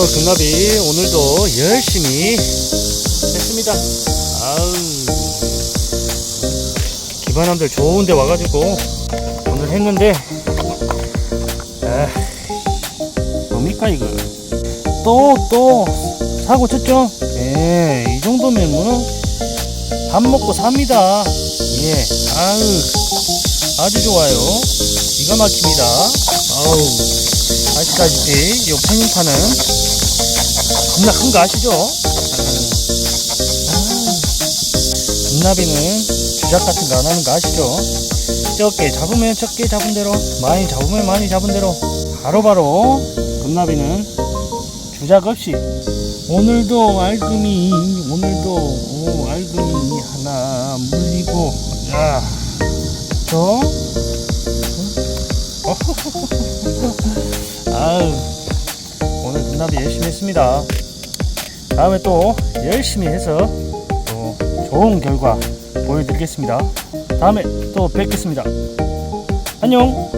어, 금나비 오늘도 열심히 했습니다. 아우. 기반함들 좋은데 와가지고 오늘 했는데, 아, 뭡니까 이거? 또, 또 사고 쳤죠? 예, 이 정도면 뭐밥 먹고 삽니다. 예, 아우, 아주 좋아요. 기가 막힙니다. 아우, 아시다시피 이 페닝파는 겁나 큰 거 아시죠? 아, 금나비는 주작 같은 거 안 하는 거 아시죠? 적게 잡으면 적게 잡은 대로 많이 잡으면 많이 잡은 대로 바로바로 금나비는 주작 없이 오늘도 알금이 오늘도 오, 알금이 하나 물리고 야, 저 아유 오늘 금나비 열심히 했습니다. 다음에 또 열심히 해서 또 좋은 결과 보여드리겠습니다. 다음에 또 뵙겠습니다. 안녕